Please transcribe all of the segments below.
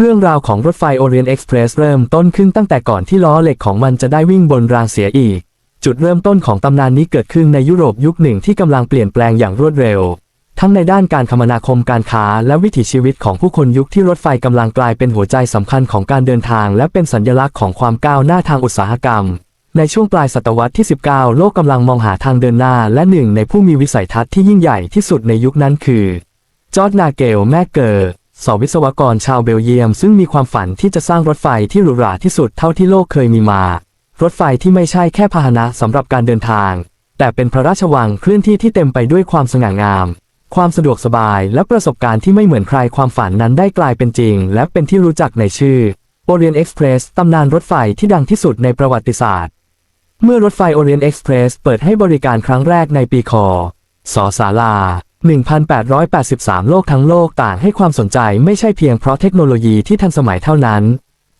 เรื่องราวของรถไฟ Orient Express เพรสเริ่มต้นขึ้นตั้งแต่ก่อนที่ล้อเหล็กของมันจะได้วิ่งบนรางเสียอีก จุดเริ่มต้นของตำนานนี้เกิดขึ้นในยุโรปยุคหนึ่งที่กำลังเปลี่ยนแปลงอย่างรวดเร็ว ทั้งในด้านการคมนาคมการค้าและวิถีชีวิตของผู้คนยุคที่รถไฟกำลังกลายเป็นหัวใจสำคัญของการเดินทาง และเป็นสัญลักษณ์ของความก้าวหน้าทางอุตสาหกรรม ในช่วงปลายศตวรรษที่ 19 โลกกำลังมองหาทางเดินหน้า และหนึ่งในผู้มีวิสัยทัศน์ที่ยิ่งใหญ่ที่สุดในยุคนั้นคือจอร์ดนาเกลแม่เกอร์ สวิศวกรชาวเบลเยียมซึ่งมีความฝันที่จะสร้างรถไฟที่หรูหราที่สุดเท่าที่โลกเคยมีมา รถไฟที่ไม่ใช่แค่พาหนะสำหรับการเดินทาง แต่เป็นพระราชวังเคลื่อนที่ที่เต็มไปด้วยความสง่างาม ความสะดวกสบายและประสบการณ์ที่ไม่เหมือนใครความฝันนั้นได้กลายเป็นจริง และเป็นที่รู้จักในชื่อ Orient Express ตำนานรถไฟที่ดังที่สุดในประวัติศาสตร์ เมื่อรถไฟ Orient Express เปิดให้บริการครั้งแรกในปีคศศาลา 1883 โลกทั้งโลกต่างให้ความสนใจไม่ใช่เพียงเพราะเทคโนโลยีที่ทันสมัยเท่านั้น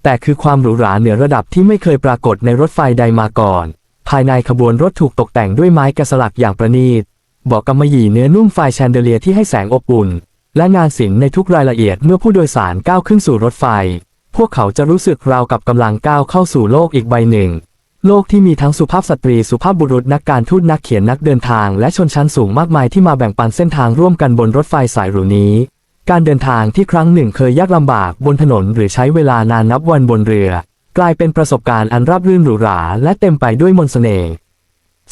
แต่คือความหรูหราเหนือระดับที่ไม่เคยปรากฏในรถไฟใดมาก่อน ภายในขบวนรถถูกตกแต่งด้วยไม้แกะสลักอย่างประณีตบอกกำมะหยี่เนื้อนุ่มไฟแชนเดเลียที่ให้แสงอบอุ่น และงานศิลป์ในทุกรายละเอียดเมื่อผู้โดยสารก้าวขึ้นสู่รถไฟ พวกเขาจะรู้สึกราวกับกำลังก้าวเข้าสู่โลกอีกใบหนึ่ง โลกที่มีทั้งสุภาพสตรีสุภาพบุรุษนักการทูตนักเขียนนักเดินทางและชนชั้นสูงมากมายที่มาแบ่งปันเส้นทางร่วมกันบนรถไฟสายหรูนี้ การเดินทางที่ครั้งหนึ่งเคยยากลำบากบนถนนหรือใช้เวลานานนับวันบนเรือ กลายเป็นประสบการณ์อันราบรื่นหรูหราและเต็มไปด้วยมนต์เสน่ห์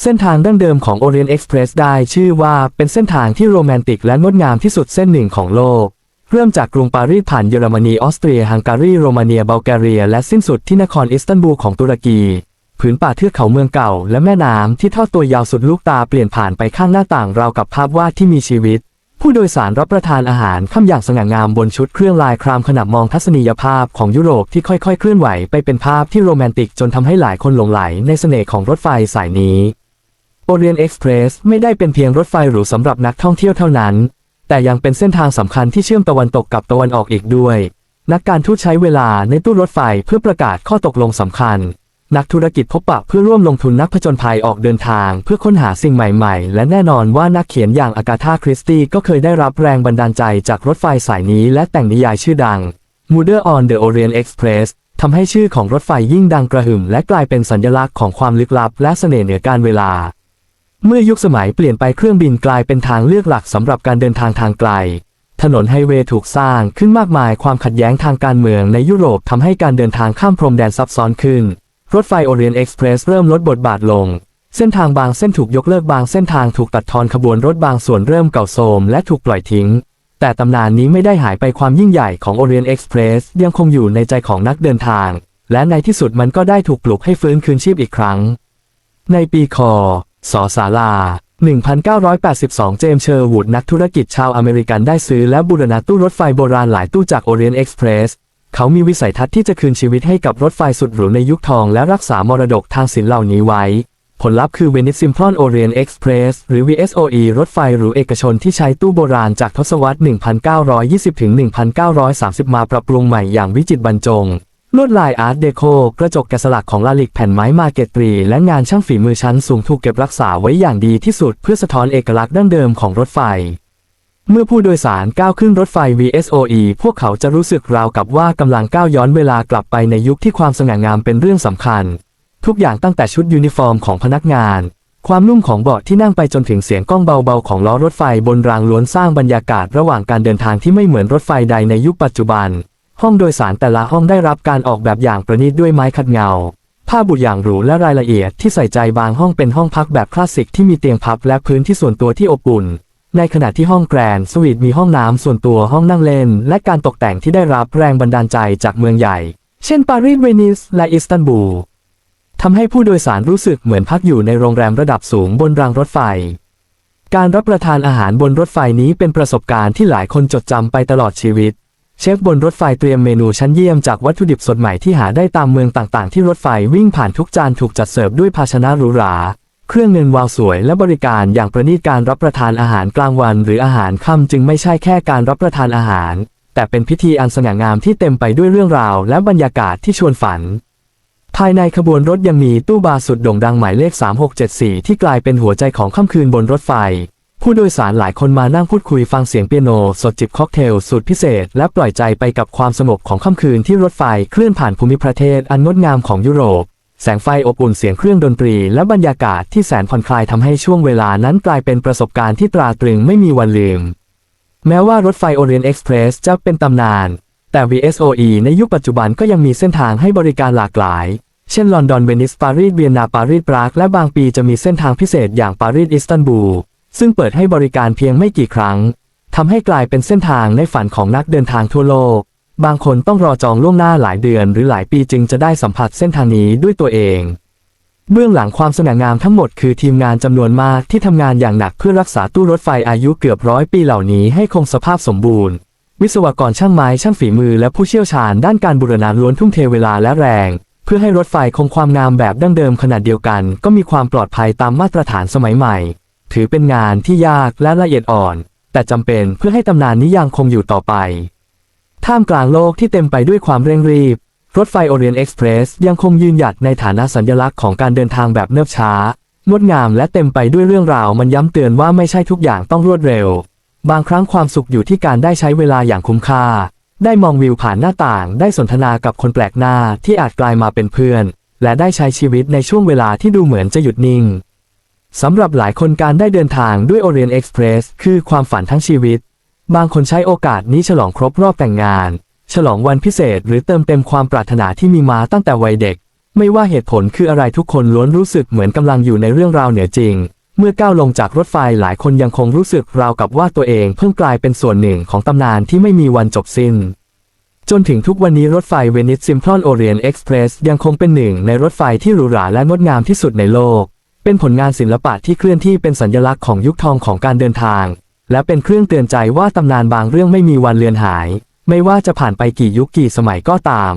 เส้นทางดั้งเดิมของ Orient Express ได้ชื่อว่าเป็นเส้นทางที่โรแมนติกและงดงามที่สุดเส้นหนึ่งของโลก เริ่มจากกรุงปารีสผ่านเยอรมนีออสเตรียฮังการีโรมาเนียบัลแกเรีย และสิ้นสุดที่นครอิสตันบูลของตุรกี ผืนป่าเทือกเขาเมืองเก่า และแม่น้ำที่ทอดตัวยาวสุดลูกตาเปลี่ยนผ่านไปข้างหน้าต่างราวกับภาพวาดที่มีชีวิต ผู้โดยสารรับประทานอาหารค่ำอย่างสง่างามบนชุดเครื่องลายครามขณะมองทัศนียภาพของยุโรปที่ค่อยๆ เคลื่อนไหวไปเป็นภาพที่โรแมนติกจนทำให้หลายคนหลงไหลในเสน่ห์ของรถไฟสายนี้ Orient Express ไม่ได้เป็นเพียงรถไฟหรูสำหรับนักท่องเที่ยวเท่านั้น แต่ยังเป็นเส้นทางสำคัญที่เชื่อมตะวันตกกับตะวันออกอีกด้วย นักการทูตใช้เวลาในตู้รถไฟเพื่อประกาศข้อตกลงสำคัญ นักธุรกิจพบปะเพื่อร่วมลงทุนนักผจญภัยออกเดินทาง เพื่อค้นหาสิ่งใหม่ๆ และแน่นอนว่านักเขียนอย่างอากาธาคริสตี้ก็เคยได้รับแรงบันดาลใจจากรถไฟสายนี้และแต่งนิยายชื่อดัง Murder on the Orient Express ทำให้ชื่อของรถไฟยิ่งดังกระหึ่มและกลายเป็นสัญลักษณ์ของความลึกลับและเสน่ห์เหนือการเวลา เมื่อยุคสมัยเปลี่ยนไปเครื่องบินกลายเป็นทางเลือกหลักสำหรับการเดินทางทางไกล ถนนไฮเวย์ถูกสร้างขึ้นมากมายความขัดแย้งทางการเมืองในยุโรปทำให้การเดินทางข้ามพรมแดนซับซ้อนขึ้น รถไฟ Orient Express เพรสเริ่มลดบทบาทลง เส้นทางบางเส้นถูกยกเลิกบางเส้นทางถูกตัดทอนขบวนรถบางส่วนเริ่มเก่าโทรมและถูกปล่อยทิ้ง แต่ตำนานนี้ไม่ได้หายไปความยิ่งใหญ่ของ Orient Express ยังคงอยู่ในใจของนักเดินทาง และในที่สุดมันก็ได้ถูกปลุกให้ฟื้นคืนชีพอีกครั้ง ในปีคศศาลา1982 เจมส์เชอร์วูดนักธุรกิจชาวอเมริกันได้ซื้อและบูรณะตู้รถไฟโบราณหลายตู้จาก Orient Express เพรส ขามีวิสัยทัศน์ที่จะคืนชีวิตให้กับรถไฟสุดหรูในยุคทองและรักษามรดกทางศิลป์เหล่านี้ไว้ ผลลัพธ์คือ Venice Simplon Orient Express หรือ VSOE รถไฟหรูเอกชนที่ใช้ตู้โบราณจากทศวรรษ 1920 ถึง 1930 มาปรับปรุงใหม่อย่างวิจิตรบรรจง ลวดลายอาร์ตเดโคกระจกแกะสลักของลาลิกแผ่นไม้มาเกตรี และงานช่างฝีมือชั้นสูงถูกเก็บรักษาไว้อย่างดีที่สุดเพื่อสะท้อนเอกลักษณ์ดั้งเดิมของรถไฟ เมื่อผู้โดยสารก้าวขึ้นรถไฟ VSOE พวกเขาจะรู้สึกราวกับว่ากำลังก้าวย้อนเวลากลับไปในยุคที่ความสง่างามเป็นเรื่องสำคัญ ทุกอย่างตั้งแต่ชุดยูนิฟอร์มของพนักงาน ความนุ่มของเบาะที่นั่งไปจนถึงเสียงก้องเบาๆของล้อรถไฟบนรางล้วนสร้างบรรยากาศระหว่างการเดินทางที่ไม่เหมือนรถไฟใดในยุคปัจจุบัน ห้องโดยสารแต่ละห้องได้รับการออกแบบอย่างประณีตด้วยไม้ขัดเงาผ้าบุอย่างหรูและรายละเอียดที่ใส่ใจบางห้องเป็นห้องพักแบบคลาสสิกที่มีเตียงพับและพื้นที่ส่วนตัวที่อบอุ่น ในขณะที่ห้องแกรนด์สวีทมีห้องน้ำส่วนตัวห้องนั่งเล่น และการตกแต่งที่ได้รับแรงบันดาลใจจากเมืองใหญ่ เช่นปารีสเวนิสและอิสตันบูลทำให้ผู้โดยสารรู้สึกเหมือนพักอยู่ในโรงแรมระดับสูงบนรางรถไฟ การรับประทานอาหารบนรถไฟนี้เป็นประสบการณ์ที่หลายคนจดจำไปตลอดชีวิต เชฟบนรถไฟเตรียมเมนูชั้นเยี่ยมจากวัตถุดิบสดใหม่ที่หาได้ตามเมืองต่างๆ ที่รถไฟวิ่งผ่านทุกจานถูกจัดเสิร์ฟด้วยภาชนะหรูหรา เครื่องเงินวาวสวยและบริการอย่างประณีตการรับประทานอาหารกลางวันหรืออาหารค่ำจึงไม่ใช่แค่การรับประทานอาหาร แต่เป็นพิธีอันสง่างามที่เต็มไปด้วยเรื่องราวและบรรยากาศที่ชวนฝัน ภายในขบวนรถยังมีตู้บาร์สุดโด่งดังหมายเลข 3674 ที่กลายเป็นหัวใจของค่ำคืนบนรถไฟ ผู้โดยสารหลายคนมานั่งพูดคุยฟังเสียงเปียโน สดจิบค็อกเทลสูตรพิเศษ และปล่อยใจไปกับความสงบของค่ำคืนที่รถไฟเคลื่อนผ่านภูมิประเทศอันงดงามของยุโรป แสงไฟอบอุ่นเสียงเครื่องดนตรีและบรรยากาศที่แสนผ่อนคลายทำให้ช่วงเวลานั้นกลายเป็นประสบการณ์ที่ตราตรึงไม่มีวันลืม แม้ว่ารถไฟ Orient Express จะเป็นตำนาน แต่ VSOE ในยุคปัจจุบันก็ยังมีเส้นทางให้บริการหลากหลาย เช่นลอนดอนเวนิสปารีสเวียนนาปารีสปรากและบางปีจะมีเส้นทางพิเศษอย่างปารีสอิสตันบูลซึ่งเปิดให้บริการเพียงไม่กี่ครั้งทำให้กลายเป็นเส้นทางในฝันของนักเดินทางทั่วโลก บางคนต้องรอจองล่วงหน้าหลายเดือนหรือหลายปีจึงจะได้สัมผัสเส้นทางนี้ด้วยตัวเอง เบื้องหลังความสง่างามทั้งหมดคือทีมงานจำนวนมากที่ทำงานอย่างหนักเพื่อรักษาตู้รถไฟอายุเกือบร้อยปีเหล่านี้ให้คงสภาพสมบูรณ์ วิศวกรช่างไม้ช่างฝีมือและผู้เชี่ยวชาญด้านการบูรณะล้วนทุ่มเทเวลาและแรง เพื่อให้รถไฟคงความงามแบบดั้งเดิมขนาดเดียวกัน ก็มีความปลอดภัยตามมาตรฐานสมัยใหม่ ถือเป็นงานที่ยากและละเอียดอ่อน แต่จำเป็นเพื่อให้ตำนานนี้ยังคงอยู่ต่อไป ท่ามกลางโลกที่เต็มไปด้วยความเร่งรีบ รถไฟ Orient Express ยังคงยืนหยัดในฐานะสัญลักษณ์ของการเดินทางแบบเนิบช้า งดงามและเต็มไปด้วยเรื่องราวมันย้ำเตือนว่าไม่ใช่ทุกอย่างต้องรวดเร็ว บางครั้งความสุขอยู่ที่การได้ใช้เวลาอย่างคุ้มค่า ได้มองวิวผ่านหน้าต่าง ได้สนทนากับคนแปลกหน้าที่อาจกลายมาเป็นเพื่อน และได้ใช้ชีวิตในช่วงเวลาที่ดูเหมือนจะหยุดนิ่งสำหรับหลายคนการได้เดินทางด้วย Orient Express คือความฝันทั้งชีวิต บางคนใช้โอกาสนี้ฉลองครบรอบแต่งงาน ฉลองวันพิเศษ หรือเติมเต็มความปรารถนาที่มีมาตั้งแต่วัยเด็ก ไม่ว่าเหตุผลคืออะไรทุกคนล้วนรู้สึกเหมือนกำลังอยู่ในเรื่องราวเหนือจริง เมื่อก้าวลงจากรถไฟหลายคนยังคงรู้สึกราวกับว่าตัวเองเพิ่งกลายเป็นส่วนหนึ่งของตำนานที่ไม่มีวันจบสิ้น จนถึงทุกวันนี้รถไฟเวนิสซิมพลอนโอเรียนเอ็กซ์เพรสยังคงเป็นหนึ่งในรถไฟที่หรูหราและงดงามที่สุดในโลกเป็นผลงานศิลปะที่เคลื่อนที่เป็นสัญลักษณ์ของยุคทองของการเดินทาง และเป็นเครื่องเตือนใจว่าตำนานบางเรื่องไม่มีวันเลือนหาย ไม่ว่าจะผ่านไปกี่ยุคกี่สมัยก็ตาม